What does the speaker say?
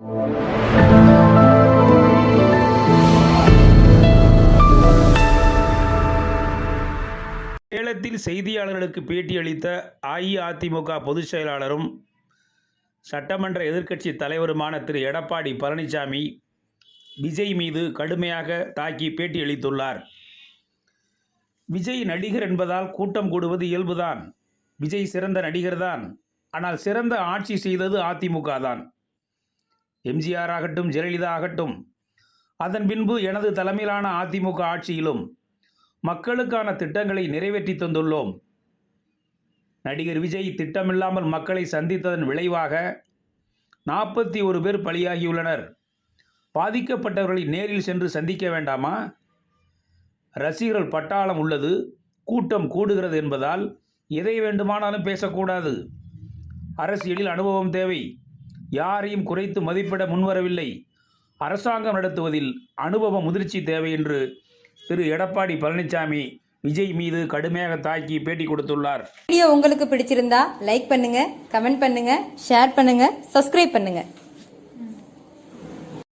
சேலத்தில் செய்தியாளர்களுக்கு பேட்டியளித்த அஇஅதிமுக பொதுச் செயலாளரும் சட்டமன்ற எதிர்க்கட்சி தலைவருமான திரு. எடப்பாடி பழனிசாமி விஜய் மீது கடுமையாக தாக்கி பேட்டியளித்துள்ளார் விஜய் நடிகர் என்பதால் கூட்டம் கூடுவது இயல்புதான். விஜய் சிறந்த நடிகர்தான். ஆனால் சிறந்த ஆட்சி செய்தது அதிமுக தான். எம்ஜிஆர் ஆகட்டும் ஜெயலலிதா ஆகட்டும் அதன் பின்பு எனது தலைமையிலான அதிமுக ஆட்சியிலும் மக்களுக்கான திட்டங்களை நிறைவேற்றி தந்துள்ளோம். நடிகர் விஜய் திட்டமில்லாமல் மக்களை சந்தித்ததன் விளைவாக நாற்பத்தி ஒரு பேர் பலியாகியுள்ளனர். பாதிக்கப்பட்டவர்களை நேரில் சென்று சந்திக்க வேண்டாமா? ரசிகர்கள் பட்டாளம் உள்ளது கூட்டம் கூடுகிறது என்பதால் எதை வேண்டுமானாலும் பேசக்கூடாது. அரசியலில் அனுபவம் தேவை. யாரையும் குறைத்து மதிப்பிட முன்வரவில்லை. அரசாங்கம் நடத்துவதில் அனுபவ முதிர்ச்சி தேவை என்று திரு. எடப்பாடி பழனிசாமி விஜய் மீது கடுமையாக தாக்கி பேட்டி கொடுத்துள்ளார். வீடியோ உங்களுக்கு பிடிச்சிருந்தா லைக் பண்ணுங்க கமெண்ட் பண்ணுங்க ஷேர் பண்ணுங்க சப்ஸ்கிரைப் பண்ணுங்க.